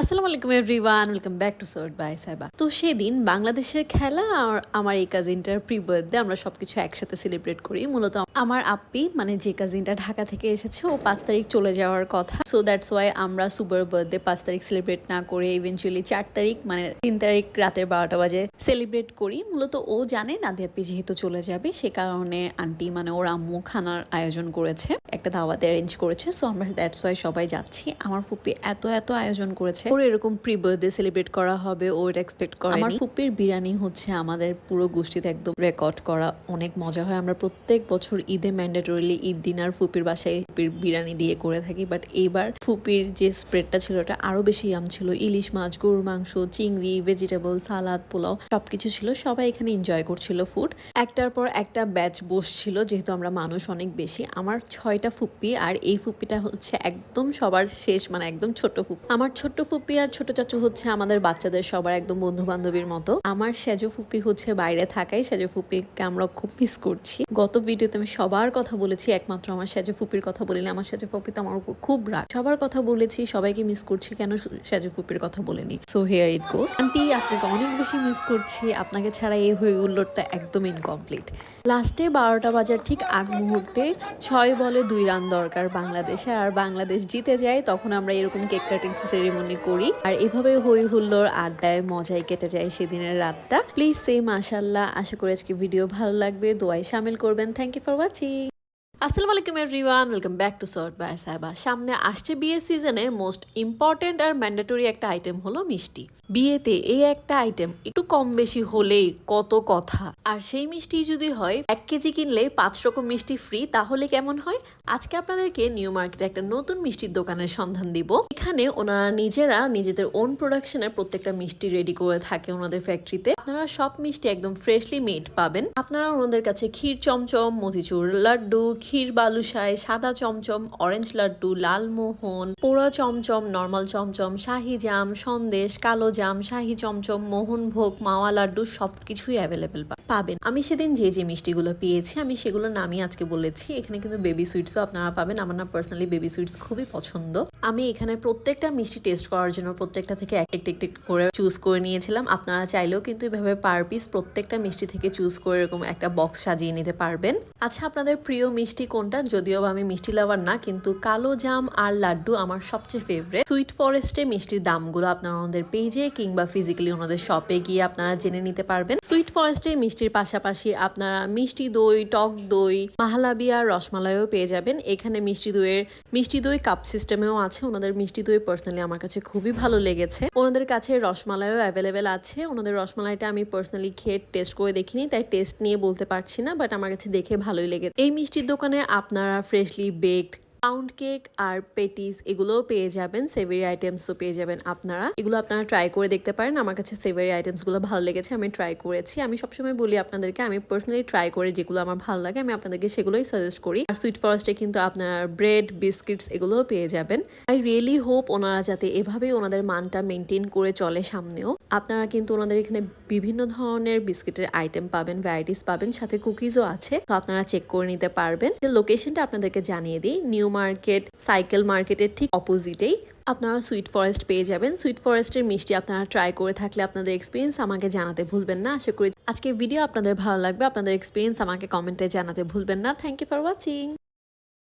আলাইকুম everyone, welcome back to sort by Saiba. তো সেদিন বাংলাদেশের খেলা আর আমার এই কাজিনটার প্রি বার্থডে আমরা সবকিছু একসাথে সেলিব্রেট করি। মূলত আমার আপ্পি মানে যে কাজিনটা ঢাকা থেকে এসেছে, ও পাঁচ তারিখ চলে যাওয়ার কথা। সো দ্যাটস ওয়াই আমরা সুপার বার্থডে পাঁচ তারিখ সেলিব্রেট না করে ইভেনচুয়ালি চার তারিখ মানে তিন তারিখ রাতের বারোটা বাজে সেলিব্রেট করি। মূলত ও জানে নাদি আপ্পি যেহেতু চলে যাবে, সে কারণে আন্টি মানে ওর আম্মু খানার আয়োজন করেছে, একটা দাওয়াতে অ্যারেঞ্জ করেছে। সো আমরা দ্যাটস ওয়াই সবাই যাচ্ছি। আমার ফুপি এত এত আয়োজন করেছে। ওর এরকম প্রি বার্থডে সেলিব্রেট করা হবে, ও এটা এক্সপেক্ট করে আমার ফুপির বিরিয়ানি হচ্ছে আমাদের পুরো গোষ্ঠীতে একদম রেকর্ড করা, অনেক মজা হয়। আমরা প্রত্যেক বছর ঈদে ম্যান্ডেটরিলি ঈদ ডিনার ফুপির বাসায় ফুপির বিরিয়ানি দিয়ে করে থাকি। বাট এইবার ফুপির যে স্প্রেডটা ছিল, ওটা আরও বেশি ইয়াম ছিল। ইলিশ মাছ, গরুর মাংস, চিংড়ি ভেজিটেবল সালাদ পোলাও সবকিছু ছিল। সবাই এখানে এনজয় করছিল ফুড একটার পর একটা ব্যাচ বসছিল, যেহেতু আমরা মানুষ অনেক বেশি। আমার ছয়টা ফুপ্পি আর এই ফুপ্পিটা হচ্ছে একদম সবার শেষ মানে একদম ছোট ফুপ্পি আমার ছোট্ট ফুপ্পি আর ছোট চাচু হচ্ছে আমাদের বাচ্চাদের সবার একদম বন্ধু বান্ধবীর মতো। আমার সেজো ফুপ্পি হচ্ছে বাইরে থাকাই সেজো ফুপ্পিকে আমরা খুব মিস করছি। গত ভিডিওতে আমি সবার কথা বলেছি, একমাত্র আমার সেজো ফুপির কথা বলিনি, আমার সেজো ফুপি তো আমার উপর খুব রাগ। সবার কথা বলেছি, সবাইকে মিস করছি, কেন সেজো ফুপির কথা বলিনি? So here it goes aunty আপনাকে অনেক বেশি মিস করছি, আপনাকে ছাড়া এই হয়ে উল্লোরটা একদম ইনকমপ্লিট লাস্টে বারোটা বাজার ঠিক আগ মুহূর্তে ছয় বলে দুই রান দরকার বাংলাদেশে, আর বাংলাদেশ জিতে যায়, তখন আমরা এরকম কেক কাটিং সেরেমনি করি। আর এভাবে হই হুল্লোর আড্ডায় মজায় কেটে যায় সেদিনের রাতটা। প্লিজ সেম মাশাল্লাহ আশা করি আজকে ভিডিও ভালো লাগবে। দোয়ায় সামিল করবেন। থ্যাংক ইউ ফর ওয়াচিং আসসালামু আলাইকুম everyone, welcome back to sort by Saheba. সামনে আসছে বিয়ে সিজনে মোস্ট ইম্পর্টেন্ট আর ম্যান্ডেটরি একটা আইটেম হলো মিষ্টি। বিয়েতে এই একটা আইটেম একটু কম বেশি হলেই কত কথা। আর সেই মিষ্টি যদি হয়, এক কেজি কিনলে পাঁচ রকম মিষ্টি ফ্রি তাহলে কেমন হয়? আজকে আপনাদেরকে নিউ মার্কেটে একটা নতুন মিষ্টির দোকানের সন্ধান দিব। এখানে ওনারা নিজেরা নিজেদের ওন প্রোডাকশনের প্রত্যেকটা মিষ্টি রেডি করে থাকে ওনাদের ফ্যাক্টরিতে আপনারা সব মিষ্টি একদম ফ্রেশলি মেড পাবেন। আপনারা ওনাদের কাছে ক্ষীর চমচম, মতিচুর লাড্ডু ক্ষীর বালুশাই সাদা চমচম অরেঞ্জ লাড্ডু লালমোহন পোড়া চমচম নর্মাল চমচম, শাহি জাম, সন্দেশ, কালো জাম, শাহি চমচম মোহনভোগ মাওয়া লাড্ডু সবকিছুই অ্যাভেলেবেল পাবেন। আমি সেদিন যে যে মিষ্টিগুলো পেয়েছি, আমি সেগুলো নামই আজকে বলেছি। এখানে কিন্তু বেবি সুইটসও আপনারা পাবেন। আমার না পার্সোনালি বেবি সুইটস খুবই পছন্দ। আমি এখানে প্রত্যেকটা মিষ্টি টেস্ট করার জন্য প্রত্যেকটা থেকে এক একটি একটি করে চুজ করে নিয়েছিলাম। আপনারা চাইলেও কিন্তু এভাবে পার পিস প্রত্যেকটা মিষ্টি থেকে চুজ করে এরকম একটা বক্স সাজিয়ে নিতে পারবেন। আচ্ছা আপনাদের প্রিয় মিষ্টি কোনটা? যদিও আমি মিষ্টি লাভার না, কিন্তু কালো জাম আর লাড্ডু আমার সবচেয়ে ফেভারেট সুইট ফরেস্টে মিষ্টির দামগুলো আপনারা ওনাদের পেজে কিংবা ফিজিক্যালি ওনাদের শপে গিয়ে আপনারা জেনে নিতে পারবেন। সুইট ফরেস্টে মিষ্টির পাশাপাশি আপনারা মিষ্টি দই, টক দই মাহালাবিয়া রসমালাইও পেয়ে যাবেন। এখানে মিষ্টি দইয়ের, মিষ্টি দই কাপ সিস্টেমেও আছে। ওনাদের মিষ্টি দই পার্সোনালি আমার কাছে খুবই ভালো লেগেছে। ওনাদের কাছে রসমালাইও অ্যাভেলেবেল আছে। ওনাদের রসমালাইটা আমি পার্সোনালি খেয়ে টেস্ট করে দেখিনি, তাই টেস্ট নিয়ে বলতে পারছি না বাট আমার কাছে দেখে ভালোই লেগেছে। এই মিষ্টির দোকানে আপনারা ফ্রেশলি বেকড পাউন্ড কেক আর পেটিস এগুলোও পেয়ে যাবেন। সেভারি আইটেমসও পেয়ে যাবেন আপনারা। এগুলো আপনারা ট্রাই করে দেখতে পারেন। আমার কাছে সেভারি আইটেমসগুলো ভালো লেগেছে, আমি ট্রাই করেছি। আমি সবসময় বলি আপনাদেরকে, আমি পার্সোনালি ট্রাই করে যেগুলো আমার ভালো লাগে, আমি আপনাদেরকে সেগুলোই সাজেস্ট করি। আর সুইট ফরেস্টে কিন্তু আপনার ব্রেড বিস্কিটস এগুলোও পেয়ে যাবেন। আই রিয়েলি হোপ ওনারা যাতে এভাবেই ওনাদের মানটা মেনটেন করে চলে সামনেও। আপনারা কিন্তু ওনাদের এখানে বিভিন্ন ধরনের বিস্কিটের আইটেম পাবেন ভ্যারাইটিস পাবেন, সাথে কুকিজও আছে। তো আপনারা চেক করে নিতে পারবেন। লোকেশনটা আপনাদেরকে জানিয়ে দিই নিউ মার্কেট সাইকেল মার্কেটের ঠিক অপোজিটেই আপনারা সুইট ফরেস্ট পেয়ে যাবেন। সুইট ফরেস্টের মিষ্টি আপনারা ট্রাই করে থাকলে আপনাদের এক্সপিরিয়েন্স আমাকে জানাতে ভুলবেন না। আশা করি আজকে ভিডিও আপনাদের ভালো লাগবে। আপনাদের এক্সপিরিয়েন্স আমাকে কমেন্টে জানাতে ভুলবেন না। Thank you for watching